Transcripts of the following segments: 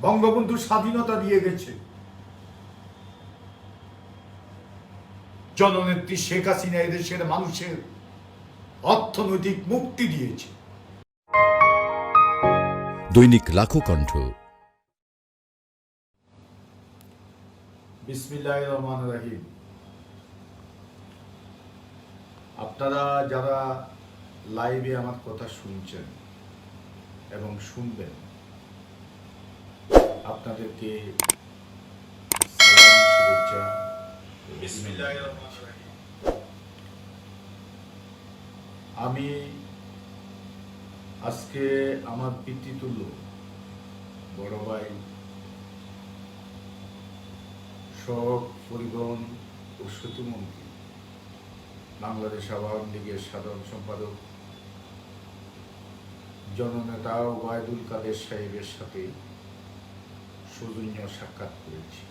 বঙ্গবন্ধু স্বাধীনতা দিয়ে গেছে। জননেত্রী শেখ হাসিনা এদেশের মানুষের অর্থনৈতিক মুক্তি দিয়েছে। দৈনিক লাখো কণ্ঠ। বিসমিল্লাহ রহমান রাহিম। আপনারা যারা লাইভে আমার কথা শুনছেন এবং শুনবেন আপনাদেরকে। আমি আজকে আমার পিতৃতুল্য, বড় ভাই সড়ক পরিবহন ও সেতুমন্ত্রী বাংলাদেশ আওয়ামী লীগের সাধারণ সম্পাদক, জননেতা ওবায়দুল কাদের সাহেবের সাথে সৌজন্য সাক্ষাৎ করেছি।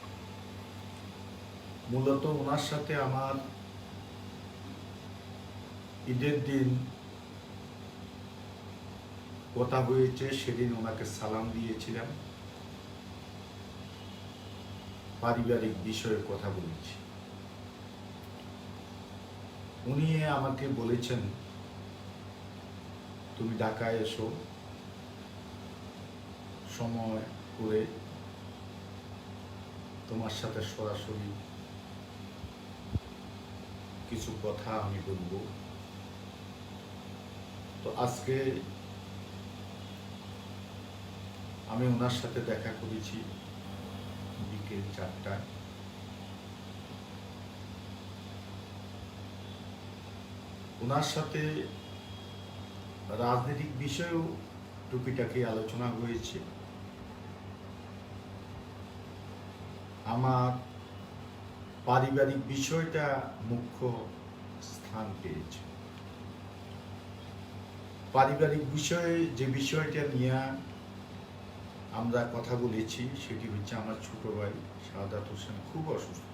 মূলত ওনার সাথে আমার ঈদের দিন কথা হয়েছে, সেদিন ওনাকে সালাম দিয়েছিলাম। পারিবারিক বিষয়ে কথা বলেছি। উনি আমাকে বলেছেন, তুমি ঢাকায় এসো। সময় করে তোমার সাথে সরাসরি কিছু কথা আমি বলব। তো আজকে আমি ওনার সাথে দেখা করেছি বিকেল চারটায়। ওনার সাথে রাজনৈতিক বিষয়েও টুকিটাকি আলোচনা হয়েছে। আমার পারিবারিক বিষয়টা মুখ্য স্থান পেয়েছে। পারিবারিক বিষয়ে যে বিষয়টা নিয়ে আমরা কথা বলেছি, সেটি হচ্ছে আমার ছোট ভাই সাদাত হোসেন খুব অসুস্থ।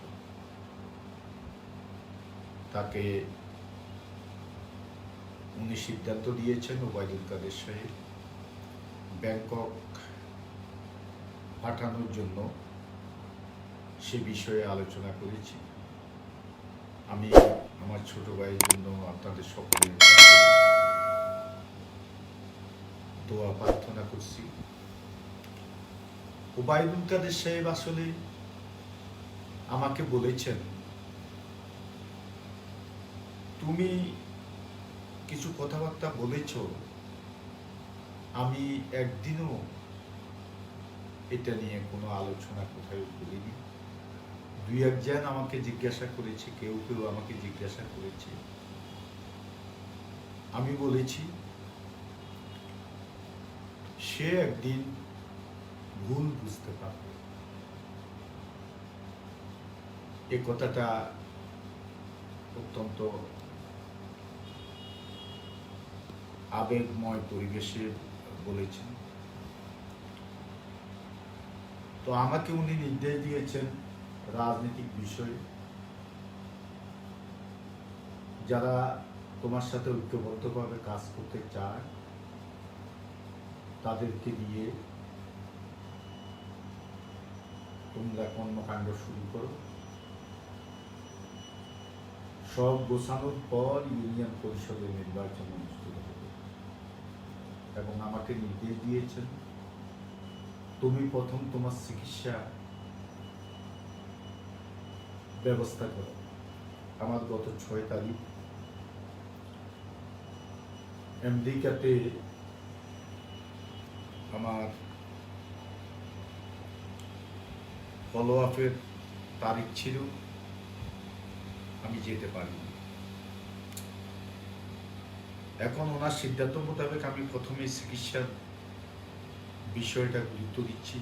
তাকে উনি সিদ্ধান্ত দিয়েছেন ওবায়দুল কাদের সাহেব ব্যাংকক পাঠানোর জন্য। সে বিষয়ে আলোচনা করেছি। আমি আমার ছোট ভাইয়ের জন্য আপনাদের সকলের দোয়া প্রার্থনা করছি। ওবায়দুল কাদের সাহেব আসলে আমাকে বলেছেন, তুমি কিছু কথাবার্তা বলেছ, আমি একদিনও এটা নিয়ে কোনো আলোচনা কোথায় করিনি। দুই একজন আমাকে জিজ্ঞাসা করেছে, কেউ কেউ আমাকে জিজ্ঞাসা করেছে। আমি বলেছি, সে একদিন ভুল বুঝতে পারবে। এ কথাটা অত্যন্ত আবেগময় পরিবেশে বলেছেন। তো আমাকে উনি নির্দেশ দিয়েছেন রাজনৈতিক বিষয়ে। যারা তোমার সাথে ঐক্যবদ্ধভাবে কাজ করতে চায়, তাদেরকে দিয়ে তোমরা কর্মকাণ্ড শুরু করো। সব গোছানোর পর ইউনিয়ন পরিষদের নির্বাচন অনুষ্ঠিত হবে। এবং আমাকে নির্দেশ দিয়েছেন, তুমি প্রথম তোমার চিকিৎসা ব্যবস্থা করো। আমার গত ছয় তারিখ আমেরিকাতে আমার ফলো আপের তারিখ ছিল, আমি যেতে পারিনি। এখন ওনার সিদ্ধান্ত মোতাবেক আমি প্রথমে চিকিৎসার বিষয়টা গুরুত্ব দিচ্ছি।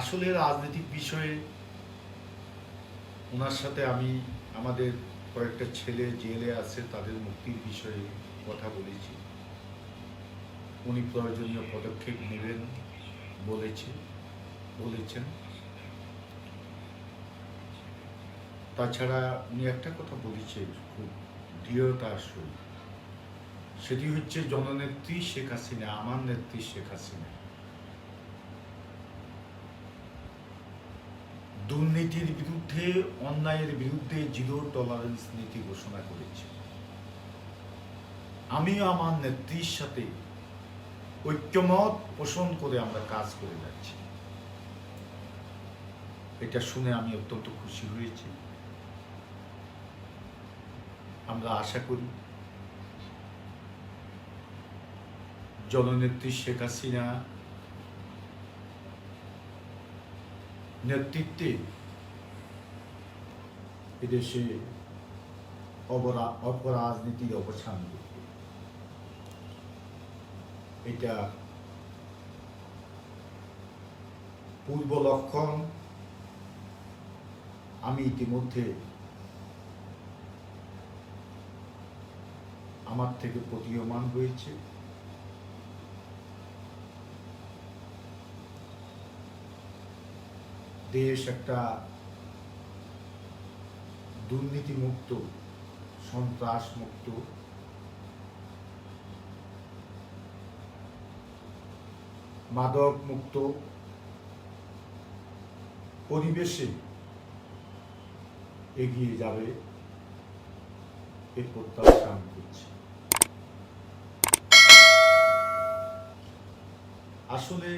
আসলে রাজনৈতিক বিষয়ে ওনার সাথে আমি আমাদের কয়েকটা ছেলে, জেলে আছে, তাদের মুক্তির বিষয়ে কথা বলেছি। উনি প্রয়োজনীয় পদক্ষেপ নেবেন বলেছে, বলেছেন। তাছাড়া উনি একটা কথা বলেছে খুব দৃঢ়তার সহিত সেটি হচ্ছে জননেত্রী শেখ হাসিনা, আমার নেত্রী শেখ হাসিনা। দুর্নীতির বিরুদ্ধে, অন্যায়ের বিরুদ্ধে জিরো টলারেন্স নীতি ঘোষণা করেছে। আমিও আমার নেত্রীর সাথে ঐক্যমত পোষণ করে আমরা কাজ করে যাচ্ছি। এটা শুনে আমি অত্যন্ত খুশি হয়েছি। আমরা আশা করি জননেত্রী শেখ হাসিনা নেতৃত্বে এদেশে অপরা অপরাজনীতির অবসান এটা পূর্ব লক্ষণ। আমি ইতিমধ্যে আমার থেকে প্রতীয়মান হয়েছে। দেশ একটা দুর্নীতিমুক্ত সন্ত্রাস মুক্ত মাদক মুক্ত পরিবেশে এগিয়ে যাবে এই প্রত্যাশা আমি করছি। আসলে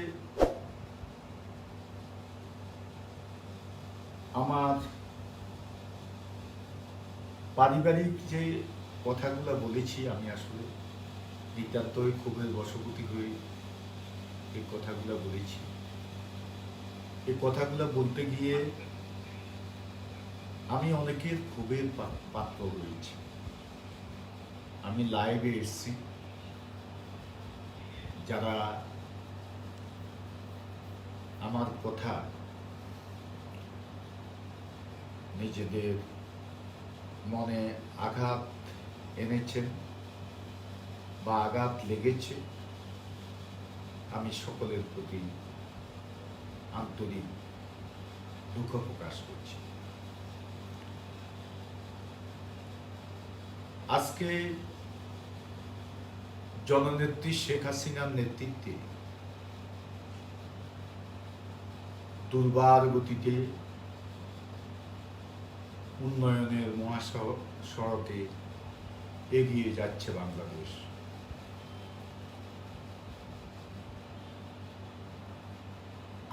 আমার পারিবারিক যে কথাগুলো বলেছি আমি আসলে নিতান্তই ক্ষোভের বশবতী হয়ে এই কথাগুলো বলেছি। এই কথাগুলো বলতে গিয়ে আমি অনেকের ক্ষোভের পাত্র হয়েছি। আমি লাইভে এসেছি। যারা আমার কথা নিজেদের মনে আঘাত এনেছেন বা আঘাত লেগেছে, আমি সকলের প্রতি আন্তরিক দুঃখ প্রকাশ করছি। আজকে জননেত্রী শেখ হাসিনার নেতৃত্বে দুর্বার গতিতে উন্নয়নের মহাসড়কে এগিয়ে যাচ্ছে বাংলাদেশ।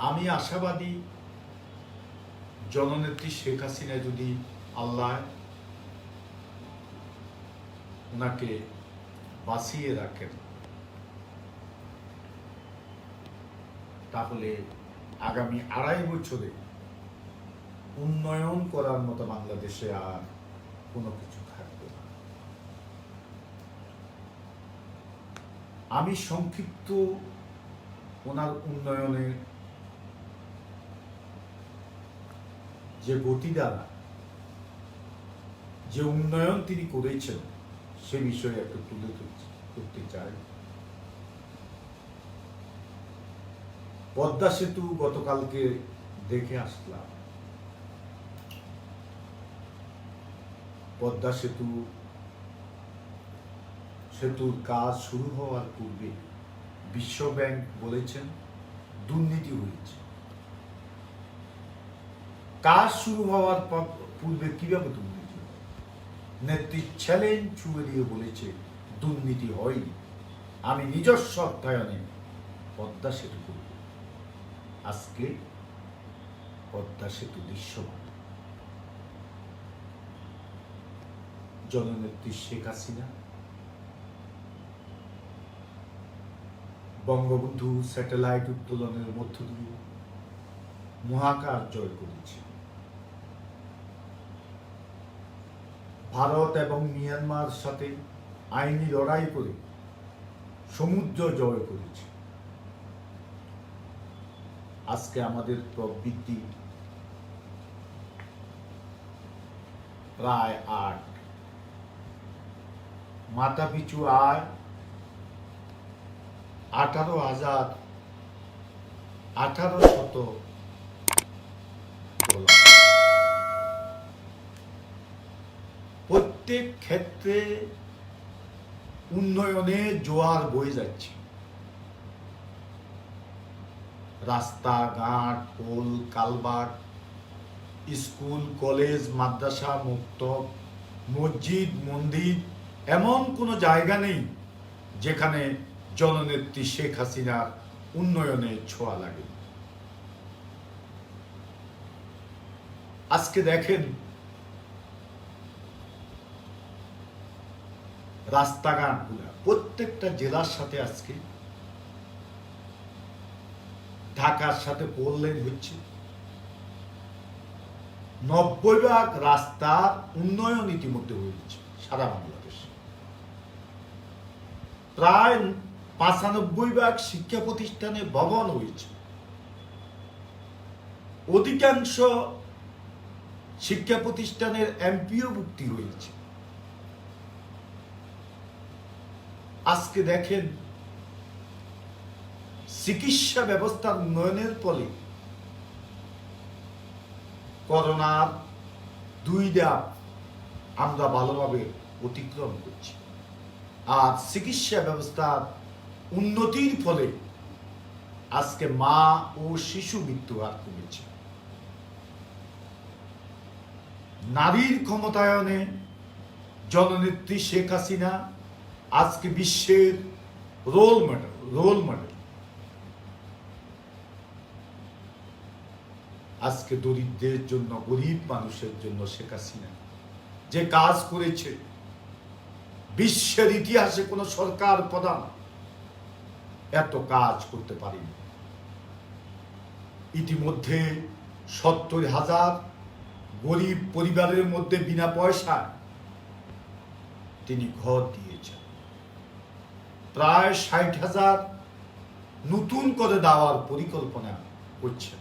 আমি আশাবাদী, জননেত্রী শেখ হাসিনা যদি আল্লাহ ওনাকে বাঁচিয়ে রাখেন, তাহলে আগামী আড়াই বছরে উন্নয়ন করার মতো বাংলাদেশে আর কোনো কিছু থাকবে না। আমি সংক্ষিপ্ত ওনার উন্নয়নের যে গতি দ্বারা যে উন্নয়ন তিনি করেছেন, সে বিষয়ে একটু তুলে ধরতে- করতে চাই। পদ্মা সেতু গতকালকে দেখে আসলাম। পদ্মা সেতু, সেতুর কাজ শুরু হওয়ার পূর্বে বিশ্ব ব্যাংক বলেছেন, দুর্নীতি হয়েছে। কাজ শুরু হওয়ার পূর্বে কীভাবে দুর্নীতি নেত্রী চ্যালেঞ্জ ছুঁয়ে দিয়ে বলেছে, দুর্নীতি হয়নি। আমি নিজস্ব অর্থায়নে পদ্মা সেতু করব। আজকে পদ্মা সেতু দৃশ্যমান। জননেত্রী শেখ হাসিনা, বঙ্গবন্ধু স্যাটেলাইট উত্তোলনের মধ্য দিয়ে মহাকাশ জয় করেছে। ভারত এবং মিয়ানমার সাথে আইনি লড়াই করে সমুদ্র জয় করেছে। আজকে আমাদের প্রবৃত্তি প্রায় আট মাথা পিছু আয় আঠারো হাজার আঠারো শত প্রত্যেক ক্ষেত্রে উন্নয়নে জোয়ার বয়ে যাচ্ছে। রাস্তাঘাট, পোল কালভার্ট স্কুল, কলেজ, মাদ্রাসা, মুক্ত মসজিদ, মন্দির এমন কোনো জায়গা নেই যেখানে জননেত্রী শেখ হাসিনার উন্নয়নে ছোঁয়া লাগে। আজকে দেখেন রাস্তাঘাটগুলা, প্রত্যেকটা জেলার সাথে আজকে ঢাকার সাথে পড়লেন হচ্ছে। নব্বই ভাগ রাস্তার উন্নয়ন ইতিমধ্যে হয়েছে সারা বাংলাদেশে। প্রায় পাঁচানব্বই ভাগ শিক্ষা প্রতিষ্ঠানে ভবন হয়েছে। অধিকাংশ শিক্ষা প্রতিষ্ঠানের এমপিও ভুক্তি হয়েছে আজকে দেখেন, চিকিৎসা ব্যবস্থার উন্নয়নের ফলে করোনার দুই ডাব আমরা ভালোভাবে অতিক্রম করছি। আর চিকিৎসা ব্যবস্থার উন্নতির ফলে আজকে মা ও শিশু মৃত্যু হার কমেছে। নারীর ক্ষমতায়নে জননেত্রী শেখ হাসিনা আজকে বিশ্বের রোল মডেল রোল মডেল আজকে দরিদ্রের জন্য, গরিব মানুষের জন্য শেখ হাসিনা যে কাজ করেছে বিশ্বের ইতিহাসে কোন সরকার প্রধান এত কাজ করতে পারেনি। ইতিমধ্যে সত্তর হাজার গরিব পরিবারের মধ্যে বিনা পয়সায় তিনি ঘর দিয়েছেন। প্রায় ষাট হাজার নতুন করে দেওয়ার পরিকল্পনা করছেন।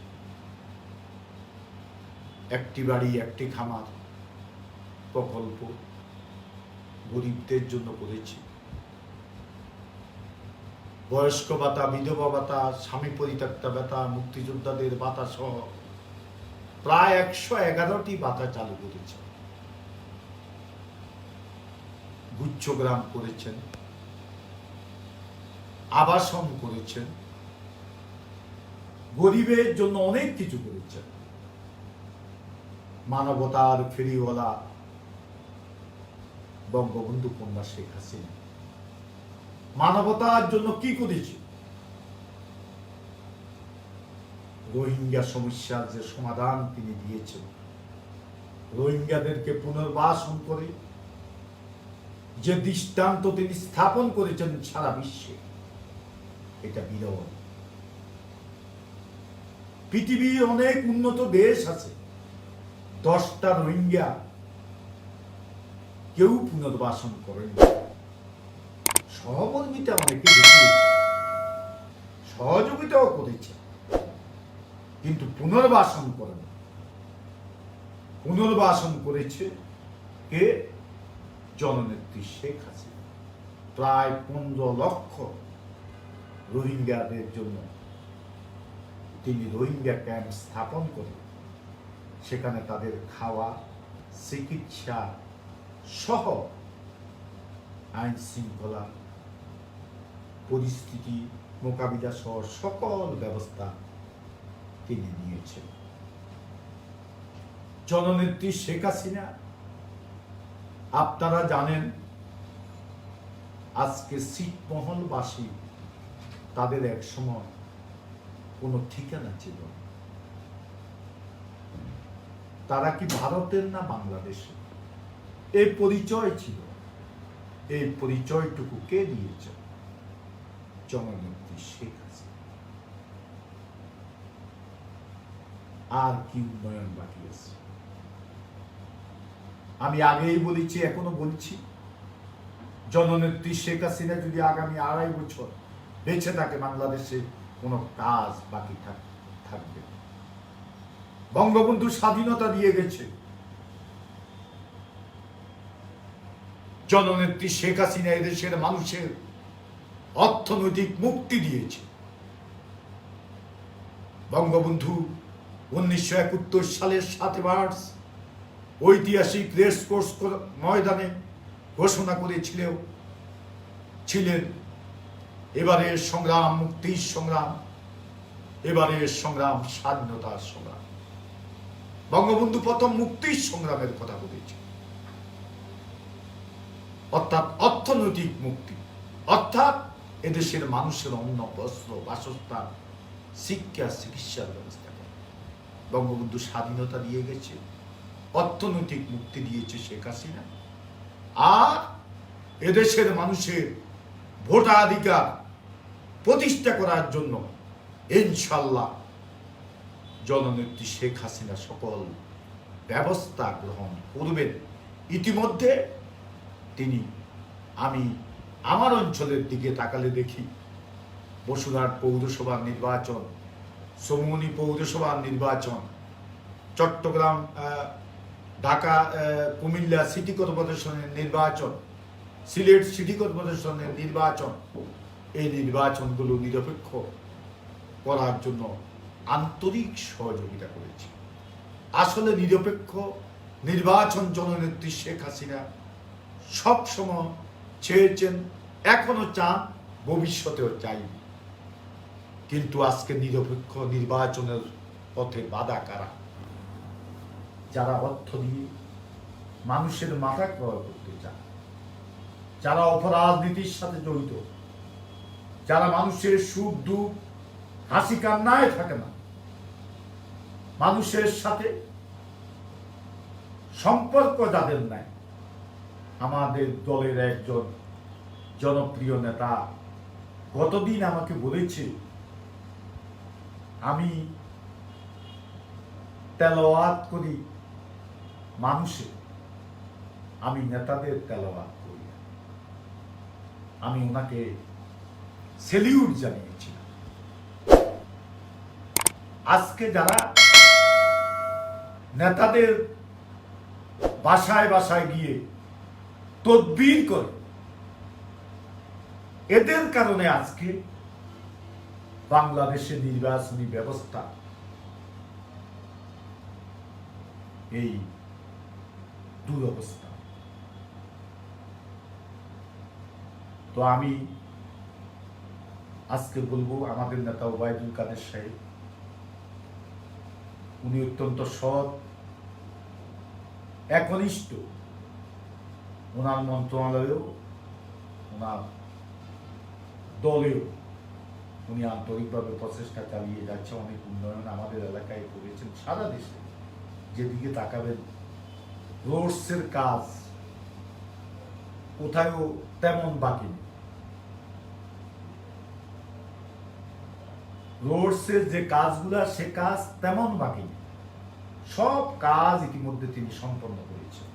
একটি বাড়ি, একটি খামার, প্রকল্প গরিবদের জন্য করেছি। বয়স্ক ভাতা, বিধবা ভাতা, স্বামী পরিত্যক্তা ভাতা, মুক্তিযোদ্ধাদের ভাতা সহ প্রায় একশো এগারোটি ভাতা চালু করেছে। গুচ্ছগ্রাম করেছেন, আবাসন করেছেন, গরিবের জন্য অনেক কিছু করেছেন। মানবতার ফেরিওয়ালা বঙ্গবন্ধু কন্যা শেখ হাসিনা। মানবতার জন্য কি করেছে? রোহিঙ্গা সমস্যার যে সমাধান তিনি দিয়েছেন, রোহিঙ্গাদেরকে পুনর্বাসন করে যে দৃষ্টান্ত তিনি স্থাপন করেছেন সারা বিশ্বে, এটা বিরল। পৃথিবীর অনেক উন্নত দেশ আছে, দশটা রোহিঙ্গা কেউ পুনর্বাসন করেন। সহমর্মিতা অনেকে সহযোগিতাও করেছে। কিন্তু পুনর্বাসন করেন। পুনর্বাসন করেছে কে? জননেত্রী শেখ হাসিনা। প্রায় পনেরো লক্ষ রোহিঙ্গাদের জন্য তিনি রোহিঙ্গা ক্যাম্প স্থাপন করে সেখানে তাদের খাওয়া, চিকিৎসা সহ আইন শৃঙ্খলা পরিস্থিতি মোকাবিলা সহ সকল ব্যবস্থা তিনি নিয়েছেন জননেত্রী শেখ হাসিনা, আপনারা জানেন আজকে ছিটমহলবাসী তাদের এক সময় কোনো ঠিকানা ছিল তারা কি ভারতের না বাংলাদেশের? এই পরিচয় ছিল। এই পরিচয়টুকু কে দিয়েছে? জননেত্রী শেখ আর কি উন্নয়ন বাকি আছে? আমি আগেই বলেছি, এখনও বলছি, জননেত্রী শেখ হাসিনা যদি আগামী আড়াই বছর বেঁচে থাকে, বাংলাদেশে কোনো কাজ বাকি থাক- থাকবে। বঙ্গবন্ধু স্বাধীনতা দিয়ে গেছে। জননেত্রী শেখ হাসিনা এদেশের মানুষের অর্থনৈতিক মুক্তি দিয়েছে। বঙ্গবন্ধু উনিশশো একাত্তর সালের সাত মার্চ ঐতিহাসিক রেস কোর্স ময়দানে ঘোষণা করেছিল ছিলেন। এবারের সংগ্রাম, মুক্তির সংগ্রাম, এবারের সংগ্রাম, স্বাধীনতার সংগ্রাম। বঙ্গবন্ধু প্রথম মুক্তির সংগ্রামের কথা বলেছে। অর্থাৎ অর্থনৈতিক মুক্তি। অর্থাৎ এদেশের মানুষের অন্ন, বস্ত্র, বাসস্থান, শিক্ষা চিকিৎসার ব্যবস্থা করা। বঙ্গবন্ধু স্বাধীনতা দিয়ে গেছে, অর্থনৈতিক মুক্তি দিয়েছে শেখ হাসিনা। আর এদেশের মানুষের ভোটাধিকার প্রতিষ্ঠা করার জন্য ইনশাল্লাহ জননেত্রী শেখ হাসিনা সকল ব্যবস্থা গ্রহণ করবেন। ইতিমধ্যে তিনি আমি আমার অঞ্চলের দিকে তাকালে দেখি বসুরহাট পৌরসভার নির্বাচন, সমুনি পৌরসভার নির্বাচন, চট্টগ্রাম ঢাকা কুমিল্লা সিটি কর্পোরেশনের নির্বাচন, সিলেট সিটি কর্পোরেশনের নির্বাচন। এই নির্বাচনগুলো নিরপেক্ষ করার জন্য আন্তরিক সহযোগিতা করেছি। আসলে নিরপেক্ষ নির্বাচন জননেত্রী শেখ হাসিনা সবসময় চেয়েছেন, এখনও চান ভবিষ্যতেও চাইবে কিন্তু আজকে নিরপেক্ষ নির্বাচনের পথে বাধা কারা? যারা অর্থ দিয়ে মানুষের মাথা ক্রয় করতে চান যারা অপরাজনীতির সাথে জড়িত, যারা মানুষের সুখ, দুঃখ, হাসি, কান্নায় থাকে না, মানুষের সাথে সম্পর্ক যাদের নাই আমাদের দলের একজন জনপ্রিয় নেতা গতদিন আমাকে বলেছে, আমি তেলাওয়াত করি মানুষের আমি নেতাদের তেলাওয়াত করি আমি ওনাকে সেলিউট জানিয়েছিলাম। আজকে যারা নেতাদের বাসায় বাসায় গিয়ে তদবির করে। এদের কারণে আজকে বাংলাদেশের নির্বাচনী ব্যবস্থা এই দুরবস্থা। তো আমি আজকে বলব, আমাদের নেতা ওবায়দুল কাদের সাহেব, উনি অত্যন্ত সৎ, একনিষ্ঠ। ওনার মন্ত্রণালয়েও ওনার দলেও উনি আন্তরিকভাবে প্রচেষ্টা চালিয়ে যাচ্ছে অনেক উন্নয়ন আমাদের এলাকায় করেছেন সারা দেশে যেদিকে তাকাবেন রোডসের কাজ কোথায়ও তেমন বাকি নেই রোডসের যে কাজগুলা সে কাজ তেমন বাকি সব কাজ ইতিমধ্যে তিনি সম্পন্ন করেছেন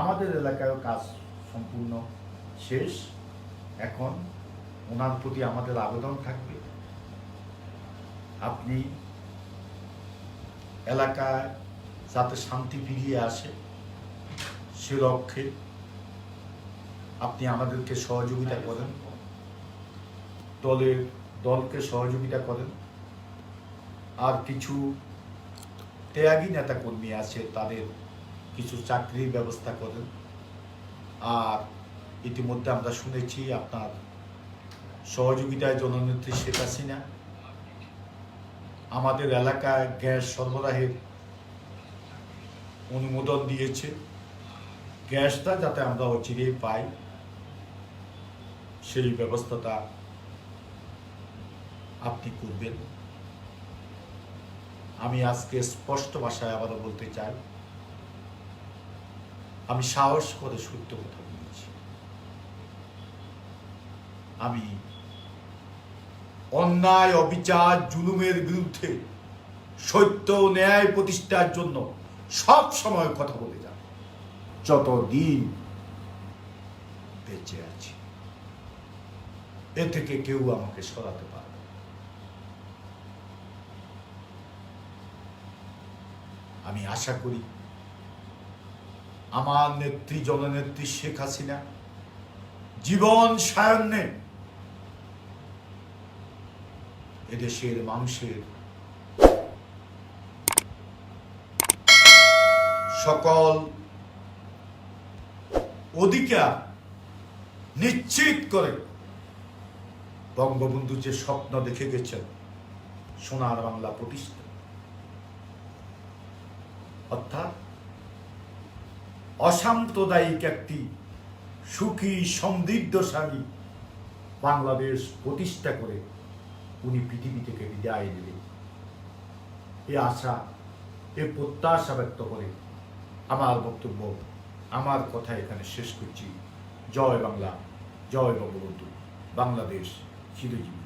আমাদের এলাকায়ও কাজ সম্পূর্ণ শেষ। এখন ওনার প্রতি আমাদের আবেদন থাকবে। আপনি এলাকায় যাতে শান্তি ফিরিয়ে আসে, সে লক্ষ্যে আপনি আমাদেরকে সহযোগিতা করেন। দলের, দলকে সহযোগিতা করেন। আর কিছু ত্যাগী নেতা কর্মী আছে, তাদের কিছু চাকরির ব্যবস্থা করেন। আর ইতিমধ্যে আমরা শুনেছি আপনার সহযোগিতায় জননেত্রী শেখ হাসিনা। আমাদের এলাকায় গ্যাস সরবরাহের অনুমোদন দিয়েছে। গ্যাসটা যাতে আমরা অচিরেই পাই, সেই ব্যবস্থাটা আপনি করবেন। আমি আজকে স্পষ্ট ভাষায় আবারও বলতে চাই আমি সাহস করে সত্য কথা বলেছি আমি অন্যায়, অবিচার, জুলুমের বিরুদ্ধে সত্য ন্যায় প্রতিষ্ঠার জন্য সব সময় কথা বলে যাব যতদিন বেঁচে আছি, এ থেকে কেউ আমাকে সরাতে পারবে। আমি আশা করি আমার নেত্রী, জননেত্রী শেখ হাসিনা, জীবন সায়ন্নে এদেশের মানুষের সকল অধিকার নিশ্চিত করে বঙ্গবন্ধু যে স্বপ্ন দেখে গেছেন, সোনার বাংলা প্রতিষ্ঠা। অর্থাৎ অসাম্প্রদায়িক একটি সুখী, সমৃদ্ধশালী বাংলাদেশ প্রতিষ্ঠা করে উনি পৃথিবী থেকে বিদায় নেবেন। এ আশা, এ প্রত্যাশা ব্যক্ত করে আমার বক্তব্য, আমার কথা এখানে শেষ করছি। জয় বাংলা, জয় বঙ্গবন্ধু। বাংলাদেশ চিরজীবী